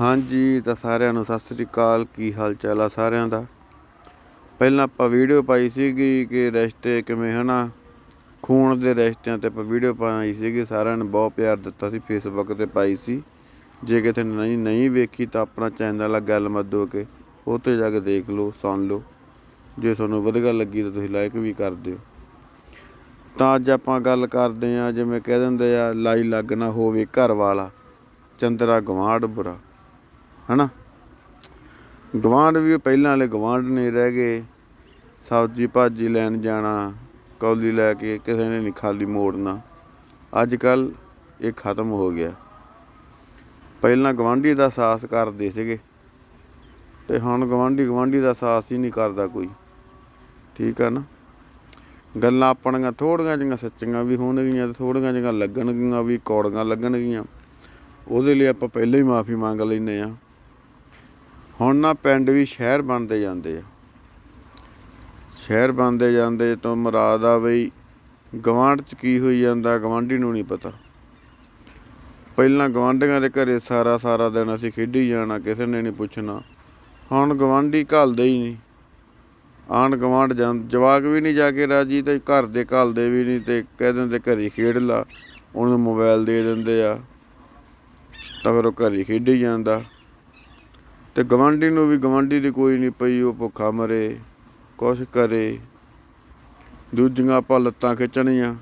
ਹਾਂਜੀ, ਤਾਂ ਸਾਰਿਆਂ ਨੂੰ ਸਤਿ ਸ੍ਰੀ ਅਕਾਲ। ਕੀ ਹਾਲ ਚਾਲ ਆ ਸਾਰਿਆਂ ਦਾ? ਪਹਿਲਾਂ ਆਪਾਂ ਵੀਡੀਓ ਪਾਈ ਸੀਗੀ ਕਿ ਰਿਸ਼ਤੇ ਕਿਵੇਂ, ਹਨਾ? ਖੂਨ ਦੇ ਰਿਸ਼ਤਿਆਂ ਤੇ ਆਪਾਂ ਵੀਡੀਓ ਪਾਈ ਸੀਗੀ। ਸਾਰਿਆਂ ਨੇ ਬਹੁਤ ਪਿਆਰ ਦਿੱਤਾ ਸੀ ਫੇਸਬੁੱਕ ਤੇ ਪਾਈ ਸੀ। ਜੇ ਕਿਤੇ ਨਹੀਂ ਨਹੀਂ ਵੇਖੀ ਤਾਂ ਆਪਣਾ ਚੈਨਲ ਆ ਗੱਲ ਮੱਦੋ ਕੇ ਉਹ ਤੇ ਜਾ ਕੇ ਦੇਖ ਲਓ, ਸੁਣ ਲਓ। ਜੇ ਤੁਹਾਨੂੰ ਵਧੀਆ ਲੱਗੀ ਤਾਂ ਤੁਸੀਂ ਲਾਈਕ ਵੀ ਕਰ ਦਿਓ। ਤਾਂ ਅੱਜ ਆਪਾਂ ਗੱਲ ਕਰਦੇ ਆ ਜਿਵੇਂ ਕਹਿ ਦਿੰਦੇ ਆ, ਲਾਈ ਲੱਗਣਾ ਹੋਵੇ ਘਰ ਵਾਲਾ ਚੰਦਰਾ ਗਵਾਂਢ ਬੁਰਾ। ਹਨਾ? ਗਵਾਂਢ ਵੀ ਪਹਿਲਾਂ ਵਾਲੇ ਗਵਾਂਢ ਨਹੀਂ ਰਹਿ ਗਏ। ਸਬਜ਼ੀ ਭਾਜੀ ਲੈਣ ਜਾਣਾ, ਕੌਲੀ ਲੈ ਕੇ ਕਿਸੇ ਨੇ ਨਹੀਂ ਖਾਲੀ ਮੋੜਨਾ। ਅੱਜ ਕੱਲ ਇਹ ਖਤਮ ਹੋ ਗਿਆ। ਪਹਿਲਾਂ ਗਵਾਂਢੀ ਦਾ ਸਾਹਸ ਕਰਦੇ ਸੀਗੇ ਤੇ ਹੁਣ ਗਵਾਂਢੀ ਗਵਾਂਢੀ ਦਾ ਸਾਹਸ ਹੀ ਨਹੀਂ ਕਰਦਾ ਕੋਈ। ਠੀਕ ਆ ਨਾ? ਗੱਲਾਂ ਆਪਣੀਆਂ ਥੋੜੀਆਂ ਜਿਹੀਆਂ ਸੱਚੀਆਂ ਵੀ ਹੋਣਗੀਆਂ ਤੇ ਥੋੜੀਆਂ ਜਿਹੀਆਂ ਲੱਗਣਗੀਆਂ ਵੀ ਕੌੜੀਆਂ ਲੱਗਣਗੀਆਂ। ਉਹਦੇ ਲਈ ਆਪਾਂ ਪਹਿਲਾਂ ਹੀ ਮਾਫੀ ਮੰਗ ਲੈਨੇ ਆ ਹੁਣ ਨਾ ਪਿੰਡ ਵੀ ਸ਼ਹਿਰ ਬਣਦੇ ਜਾਂਦੇ ਆ। ਸ਼ਹਿਰ ਬਣਦੇ ਜਾਂਦੇ ਤੋਂ ਮੁਰਾਦ ਆ ਬਈ ਗਵਾਂਢ ਚ ਕੀ ਹੋਈ ਜਾਂਦਾ ਗਵਾਂਢੀ ਨੂੰ ਨਹੀਂ ਪਤਾ। ਪਹਿਲਾਂ ਗਵਾਂਢੀਆਂ ਦੇ ਘਰੇ ਸਾਰਾ ਸਾਰਾ ਦਿਨ ਅਸੀਂ ਖੇਡੀ ਜਾਣਾ, ਕਿਸੇ ਨੇ ਨਹੀਂ ਪੁੱਛਣਾ। ਹੁਣ ਗਵਾਂਢੀ ਘੱਲਦੇ ਹੀ ਨਹੀਂ। ਆਣ ਗਵਾਂਢ ਜਾਂ, ਜਵਾਕ ਵੀ ਨਹੀਂ ਜਾ ਕੇ ਰਾਜੀ ਤੇ ਘਰ ਦੇ ਘੱਲਦੇ ਵੀ ਨਹੀਂ ਤੇ ਕਹਿ ਦਿੰਦੇ ਘਰੇ ਖੇਡ ਲਾ। ਉਹਨੂੰ ਮੋਬਾਈਲ ਦੇ ਦਿੰਦੇ ਆ। ਤਾਂ ਫਿਰ ਉਹ ਘਰੇ ਖੇਡੀ ਜਾਂਦਾ। ਤੇ ਗਵਾਂਢੀ ਨੂੰ ਵੀ ਗਵਾਂਢੀ ਦੀ ਕੋਈ ਨਹੀਂ ਪਈ, ਉਹ ਭੁੱਖਾ ਮਰੇ, ਕੁਛ ਕਰੇ। ਦੂਜੀਆਂ ਆਪਾਂ ਲੱਤਾਂ ਖਿੱਚਣੀਆਂ।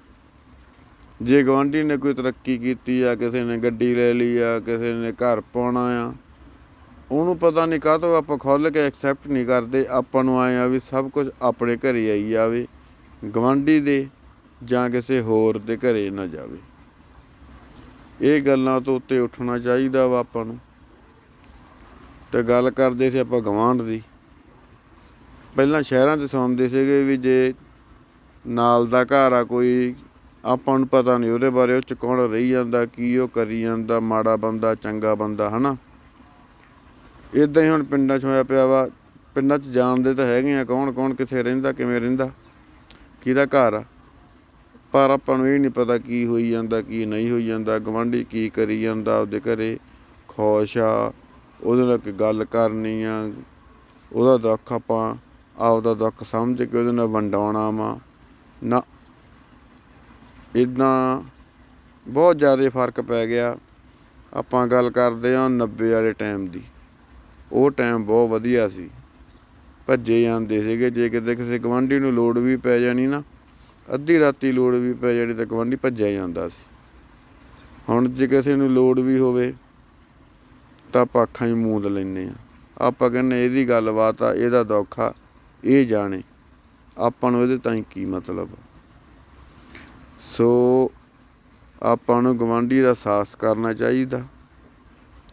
ਜੇ ਗਵਾਂਢੀ ਨੇ ਕੋਈ ਤਰੱਕੀ ਕੀਤੀ ਆ, ਕਿਸੇ ਨੇ ਗੱਡੀ ਲੈ ਲਈ ਆ, ਕਿਸੇ ਨੇ ਘਰ ਪਾਉਣਾ ਆ, ਉਹਨੂੰ ਪਤਾ ਨਹੀਂ ਕਾਹਤੋਂ ਆਪਾਂ ਖੁੱਲ ਕੇ ਐਕਸੈਪਟ ਨਹੀਂ ਕਰਦੇ, ਆਪਾਂ ਨੂੰ ਆਏ ਆ ਵੀ ਸਭ ਕੁਝ ਆਪਣੇ ਘਰੇ ਆਈ ਜਾਵੇ, ਗਵਾਂਢੀ ਦੇ ਜਾਂ ਕਿਸੇ ਹੋਰ ਦੇ ਘਰੇ ਨਾ ਜਾਵੇ। ਇਹ ਗੱਲਾਂ ਤੋਂ ਉੱਤੇ ਉੱਠਣਾ ਚਾਹੀਦਾ ਵਾ ਆਪਾਂ ਨੂੰ। ਤੇ ਗੱਲ ਕਰਦੇ ਸੀ ਆਪਾਂ ਗਵਾਂਢ ਦੀ। ਪਹਿਲਾਂ ਸ਼ਹਿਰਾਂ 'ਚ ਸੁਣਦੇ ਸੀਗੇ ਵੀ ਜੇ ਨਾਲ ਦਾ ਘਰ ਆ ਕੋਈ, ਆਪਾਂ ਨੂੰ ਪਤਾ ਨਹੀਂ ਉਹਦੇ ਬਾਰੇ, ਉਹ ਚ ਕੌਣ ਰਹੀ ਜਾਂਦਾ, ਕੀ ਉਹ ਕਰੀ ਜਾਂਦਾ, ਮਾੜਾ ਬੰਦਾ, ਚੰਗਾ ਬੰਦਾ, ਹਨਾ? ਇਦਾਂ ਹੀ ਹੁਣ ਪਿੰਡਾਂ 'ਚ ਹੋਇਆ ਪਿਆ ਵਾ। ਪਿੰਡਾਂ 'ਚ ਜਾਣਦੇ ਤਾਂ ਹੈਗੇ ਆ, ਕੌਣ ਕੌਣ ਕਿੱਥੇ ਰਹਿੰਦਾ, ਕਿਵੇਂ ਰਹਿੰਦਾ, ਕਿਹਦਾ ਘਰ ਆ। ਪਰ ਆਪਾਂ ਨੂੰ ਇਹ ਨਹੀਂ ਪਤਾ ਕੀ ਹੋਈ ਜਾਂਦਾ, ਕੀ ਨਹੀਂ ਹੋਈ ਜਾਂਦਾ ਗਵਾਂਢੀ ਕੀ ਕਰੀ ਜਾਂਦਾ ਉਹਦੇ ਘਰੇ ਖੁਸ਼ ਆ ਉਹਦੇ ਨਾਲ ਕੋਈ ਗੱਲ ਕਰਨੀ ਆ, ਉਹਦਾ ਦੁੱਖ ਆਪਾਂ ਆਪਦਾ ਦੁੱਖ ਸਮਝ ਕੇ ਉਹਦੇ ਨਾਲ ਵੰਡਾਉਣਾ ਵਾ। ਨਾ ਇਦਾਂ ਬਹੁਤ ਜ਼ਿਆਦਾ ਫ਼ਰਕ ਪੈ ਗਿਆ। ਆਪਾਂ ਗੱਲ ਕਰਦੇ ਆ 90 ਵਾਲੇ ਟਾਈਮ ਦੀ। ਉਹ ਟਾਈਮ ਬਹੁਤ ਵਧੀਆ ਸੀ। ਭੱਜੇ ਜਾਂਦੇ ਸੀਗੇ, ਜੇ ਕਿਤੇ ਕਿਸੇ ਗਵਾਂਢੀ ਨੂੰ ਲੋੜ ਵੀ ਪੈ ਜਾਣੀ ਨਾ, ਅੱਧੀ ਰਾਤੀ ਲੋੜ ਵੀ ਪੈ ਜਾਣੀ ਤਾਂ ਗਵਾਂਢੀ ਭੱਜਿਆ ਜਾਂਦਾ ਸੀ। ਹੁਣ ਜੇ ਕਿਸੇ ਨੂੰ ਲੋੜ ਵੀ ਹੋਵੇ ਤਾਂ ਆਪਾਂ ਅੱਖਾਂ 'ਚ ਮੂੰਦ ਲੈਨੇ ਆ ਆਪਾਂ ਕਹਿੰਦੇ ਇਹਦੀ ਗੱਲਬਾਤ ਆ, ਇਹਦਾ ਦੁੱਖ ਆ, ਇਹ ਜਾਣੇ। ਆਪਾਂ ਨੂੰ ਇਹਦੇ ਤਾਂ ਕੀ ਮਤਲਬ ਆ? ਸੋ ਆਪਾਂ ਨੂੰ ਗਵਾਂਢੀ ਦਾ ਸਾਹਸ ਕਰਨਾ ਚਾਹੀਦਾ।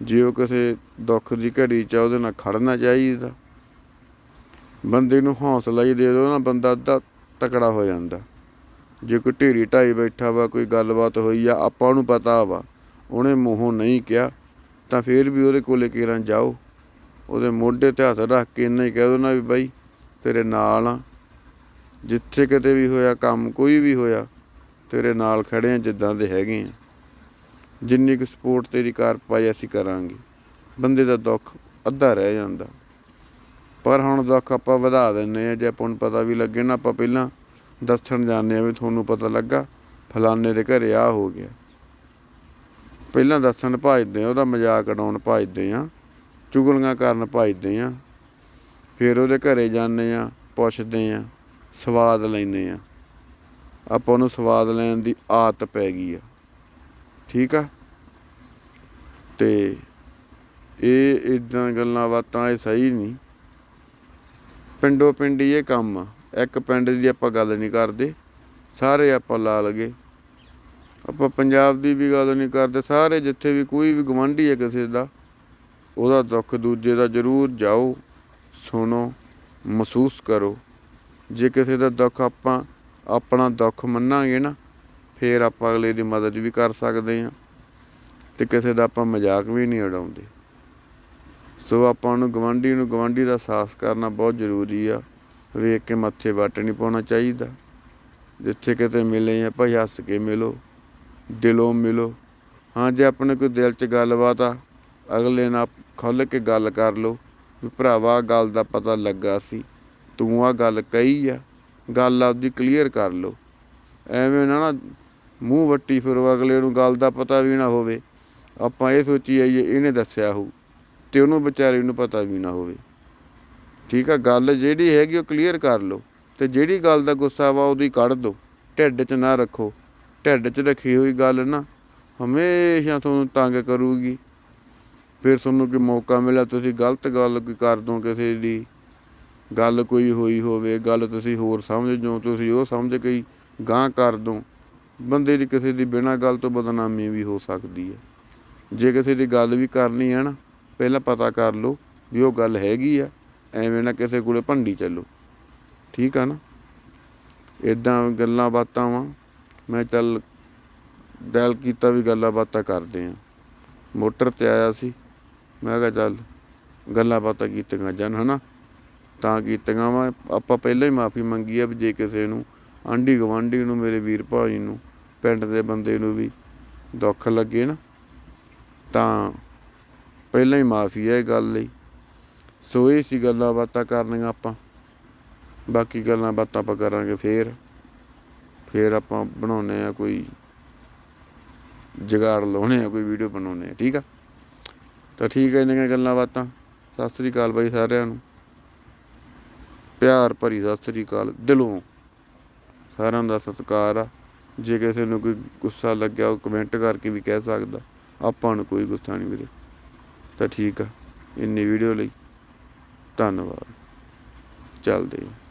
ਜੇ ਉਹ ਕਿਸੇ ਦੁੱਖ ਦੀ ਘੜੀ 'ਚ ਉਹਦੇ ਨਾਲ ਖੜਨਾ ਚਾਹੀਦਾ। ਬੰਦੇ ਨੂੰ ਹੌਸਲਾ ਹੀ ਦੇ ਦਿਓ ਨਾ, ਬੰਦਾ ਅੱਧਾ ਤਕੜਾ ਹੋ ਜਾਂਦਾ। ਜੇ ਕੋਈ ਢੇਰੀ ਢਾਈ ਬੈਠਾ ਵਾ, ਕੋਈ ਗੱਲਬਾਤ ਹੋਈ ਆ, ਆਪਾਂ ਨੂੰ ਪਤਾ ਵਾ। ਉਹਨੇ ਮੂੰਹੋਂ ਨਹੀਂ ਕਿਹਾ ਤਾਂ ਫੇਰ ਵੀ ਉਹਦੇ ਕੋਲੇ ਕਿਰਾਂ ਜਾਓ। ਉਹਦੇ ਮੋਢੇ ਤੇ ਹੱਥ ਰੱਖ ਕੇ ਇੰਨਾ ਹੀ ਕਹਿ ਦੋ ਨਾ ਵੀ ਬਾਈ, ਤੇਰੇ ਨਾਲ ਆ। ਜਿੱਥੇ ਕਿਤੇ ਵੀ ਹੋਇਆ, ਕੰਮ ਕੋਈ ਵੀ ਹੋਇਆ, ਤੇਰੇ ਨਾਲ ਖੜੇ ਆ, ਜਿੱਦਾਂ ਦੇ ਹੈਗੇ ਆ। ਜਿੰਨੀ ਕੁ ਸਪੋਰਟ ਤੇਰੀ ਕਰ ਪਾਈ, ਅਸੀਂ ਕਰਾਂਗੇ। ਬੰਦੇ ਦਾ ਦੁੱਖ ਅੱਧਾ ਰਹਿ ਜਾਂਦਾ। ਪਰ ਹੁਣ ਦੁੱਖ ਆਪਾਂ ਵਧਾ ਦਿੰਨੇ ਆ। ਜੇ ਆਪਾਂ ਨੂੰ ਪਤਾ ਵੀ ਲੱਗੇ ਨਾ, ਆਪਾਂ ਪਹਿਲਾਂ ਦੱਸਣ ਜਾਂਦੇ ਆ ਵੀ ਤੁਹਾਨੂੰ ਪਤਾ ਲੱਗਾ, ਫਲਾਣੇ ਦੇ ਘਰੇ ਆ ਹੋ ਗਿਆ। ਪਹਿਲਾਂ ਦੱਸਣ ਭਜਦੇ ਆ, ਉਹਦਾ ਮਜ਼ਾਕ ਉਡਾਉਣ ਭਜਦੇ ਆ, ਚੁਗਲੀਆਂ ਕਰਨ ਭਜਦੇ ਆ, ਫਿਰ ਉਹਦੇ ਘਰੇ ਜਾਂਦੇ ਆ, ਪੁੱਛਦੇ ਆ, ਸਵਾਦ ਲੈਨੇ ਆ। ਆਪਾਂ ਨੂੰ ਸਵਾਦ ਲੈਣ ਦੀ ਆਦਤ ਪੈ ਗਈ ਆ। ਠੀਕ ਆ? ਤੇ ਇਹ ਇਦਾਂ ਗੱਲਾਂ ਬਾਤਾਂ ਇਹ ਸਹੀ ਨਹੀਂ। ਪਿੰਡੋ ਪਿੰਡੀ ਇਹ ਕੰਮ ਆ। ਇੱਕ ਪਿੰਡ ਦੀ ਆਪਾਂ ਗੱਲ ਨਹੀਂ ਕਰਦੇ। ਸਾਰੇ ਆਪਾਂ ਲਾ ਲਗੇ ਆਪਾਂ ਪੰਜਾਬ ਦੀ ਵੀ ਗੱਲ ਨਹੀਂ ਕਰਦੇ, ਸਾਰੇ ਜਿੱਥੇ ਵੀ ਕੋਈ ਵੀ ਗਵਾਂਢੀ ਹੈ ਕਿਸੇ ਦਾ, ਉਹਦਾ ਦੁੱਖ ਦੂਜੇ ਦਾ ਜ਼ਰੂਰ ਜਾਓ, ਸੁਣੋ, ਮਹਿਸੂਸ ਕਰੋ। ਜੇ ਕਿਸੇ ਦਾ ਦੁੱਖ ਆਪਾਂ ਆਪਣਾ ਦੁੱਖ ਮੰਨਾਂਗੇ ਨਾ, ਫੇਰ ਆਪਾਂ ਅਗਲੇ ਦੀ ਮਦਦ ਵੀ ਕਰ ਸਕਦੇ ਹਾਂ ਤੇ ਕਿਸੇ ਦਾ ਆਪਾਂ ਮਜ਼ਾਕ ਵੀ ਨਹੀਂ ਉਡਾਉਂਦੇ। ਸੋ ਆਪਾਂ ਨੂੰ ਗਵਾਂਢੀ ਨੂੰ ਗਵਾਂਢੀ ਦਾ ਸਾਹਸ ਕਰਨਾ ਬਹੁਤ ਜ਼ਰੂਰੀ ਆ, ਵੇਖ ਕੇ ਮੱਥੇ ਵੱਟ ਨਹੀਂ ਪਾਉਣਾ ਚਾਹੀਦਾ। ਜਿੱਥੇ ਕਿਤੇ ਮਿਲੇ ਆ ਭਾਈ ਹੱਸ ਕੇ ਮਿਲੋ। ਦਿਲੋਂ ਮਿਲੋ। ਹਾਂ, ਜੇ ਆਪਣੇ ਕੋਈ ਦਿਲ 'ਚ ਗੱਲਬਾਤ ਆ ਅਗਲੇ ਨਾਲ ਖੁੱਲ ਕੇ ਗੱਲ ਕਰ ਲਓ। ਵੀ ਭਰਾਵਾ ਗੱਲ ਦਾ ਪਤਾ ਲੱਗਾ ਸੀ। ਤੂੰ ਆ ਗੱਲ ਕਹੀ ਆ। ਗੱਲ ਆਪਦੀ ਕਲੀਅਰ ਕਰ ਲਓ। ਐਵੇਂ ਨਾ ਨਾ ਮੂੰਹ ਵੱਟੀ ਫਿਰੋ, ਅਗਲੇ ਨੂੰ ਗੱਲ ਦਾ ਪਤਾ ਵੀ ਨਾ ਹੋਵੇ। ਆਪਾਂ ਇਹ ਸੋਚੀ ਆਈਏ ਇਹਨੇ ਦੱਸਿਆ ਹੋਊ। ਤੇ ਉਹਨੂੰ ਵਿਚਾਰੇ ਨੂੰ ਪਤਾ ਵੀ ਨਾ ਹੋਵੇ। ਠੀਕ ਆ, ਗੱਲ ਜਿਹੜੀ ਹੈਗੀ ਉਹ ਕਲੀਅਰ ਕਰ ਲਓ। ਤੇ ਜਿਹੜੀ ਗੱਲ ਦਾ ਗੁੱਸਾ ਵਾ ਉਹਦੀ ਕੱਢ ਦਿਓ ਢਿੱਡ 'ਚ ਨਾ ਰੱਖੋ। ਢਿੱਡ 'ਚ ਰੱਖੀ ਹੋਈ ਗੱਲ ਨਾ, ਹਮੇਸ਼ਾ ਤੁਹਾਨੂੰ ਤੰਗ ਕਰੂਗੀ। ਫਿਰ ਤੁਹਾਨੂੰ ਕੋਈ ਮੌਕਾ ਮਿਲਿਆ, ਤੁਸੀਂ ਗਲਤ ਗੱਲ ਕੋਈ ਕਰ ਦੋ ਕਿਸੇ ਦੀ। ਗੱਲ ਕੋਈ ਹੋਈ ਹੋਵੇ, ਗੱਲ ਤੁਸੀਂ ਹੋਰ ਸਮਝ ਜੋ ਤੁਸੀਂ ਉਹ ਸਮਝ ਕੇ ਹੀ ਗਾਂਹ ਕਰ ਦੋ। ਬੰਦੇ ਦੀ ਕਿਸੇ ਦੀ ਬਿਨਾਂ ਗੱਲ ਤੋਂ ਬਦਨਾਮੀ ਵੀ ਹੋ ਸਕਦੀ ਹੈ। ਜੇ ਕਿਸੇ ਦੀ ਗੱਲ ਵੀ ਕਰਨੀ ਹੈ ਨਾ, ਪਹਿਲਾਂ ਪਤਾ ਕਰ ਲਓ ਵੀ ਉਹ ਗੱਲ ਹੈਗੀ ਆ, ਐਵੇਂ ਨਾ ਕਿਸੇ ਕੋਲੇ ਭੰਡੀ ਚੱਲੋ। ਠੀਕ ਆ ਨਾ? ਇਦਾਂ ਗੱਲਾਂ ਬਾਤਾਂ ਵਾ। ਮੈਂ ਚੱਲ ਦਿਲ ਕੀਤਾ ਵੀ ਗੱਲਾਂ ਬਾਤਾਂ ਕਰਦੇ ਆ ਮੋਟਰ ਤੇ ਆਇਆ ਸੀ। ਮੈਂ ਕਿਹਾ ਚੱਲ ਗੱਲਾਂ ਬਾਤਾਂ ਕੀਤੀਆਂ ਜਾਣ, ਹਨਾ? ਤਾਂ ਕੀਤੀਆਂ ਵਾ। ਆਪਾਂ ਪਹਿਲਾਂ ਹੀ ਮਾਫੀ ਮੰਗੀ ਆ ਵੀ ਜੇ ਕਿਸੇ ਨੂੰ, ਆਂਢੀ ਗਵਾਂਢੀ ਨੂੰ, ਮੇਰੇ ਵੀਰ ਭਾਈ ਨੂੰ, ਪਿੰਡ ਦੇ ਬੰਦੇ ਨੂੰ ਵੀ ਦੁੱਖ ਲੱਗੇ ਨਾ, ਤਾਂ ਪਹਿਲਾਂ ਹੀ ਮਾਫੀ ਹੈ ਇਹ ਗੱਲ ਲਈ। ਸੋ ਇਹ ਸੀ ਗੱਲਾਂ ਬਾਤਾਂ ਕਰਨੀਆਂ ਆਪਾਂ। ਬਾਕੀ ਗੱਲਾਂ ਬਾਤਾਂ ਆਪਾਂ ਕਰਾਂਗੇ ਫੇਰ। ਫਿਰ ਆਪਾਂ ਬਣਾਉਨੇ ਆ ਕੋਈ ਜਗਾੜ ਲਾਉਣੇ ਆ, ਕੋਈ ਵੀਡੀਓ ਬਣਾਉਨੇ ਆ, ਠੀਕ ਆ? ਤਾਂ ਠੀਕ ਹੈ ਇੰਨੀਆਂ ਗੱਲਾਂ ਬਾਤਾਂ। ਸਤਿ ਸ੍ਰੀ ਅਕਾਲ ਬਾਈ ਸਾਰਿਆਂ ਨੂੰ। ਪਿਆਰ ਭਰੀ ਸਤਿ ਸ੍ਰੀ ਅਕਾਲ। ਦਿਲੋਂ ਸਾਰਿਆਂ ਦਾ ਸਤਿਕਾਰ ਆ। ਜੇ ਕਿਸੇ ਨੂੰ ਕੋਈ ਗੁੱਸਾ ਲੱਗਿਆ, ਉਹ ਕਮੈਂਟ ਕਰਕੇ ਵੀ ਕਹਿ ਸਕਦਾ। ਆਪਾਂ ਨੂੰ ਕੋਈ ਗੁੱਸਾ ਨਹੀਂ ਵੀਰੇ। ਤਾਂ ਠੀਕ ਆ। ਇੰਨੀ ਵੀਡੀਓ ਲਈ ਧੰਨਵਾਦ। ਚੱਲਦੇ ਹਾਂ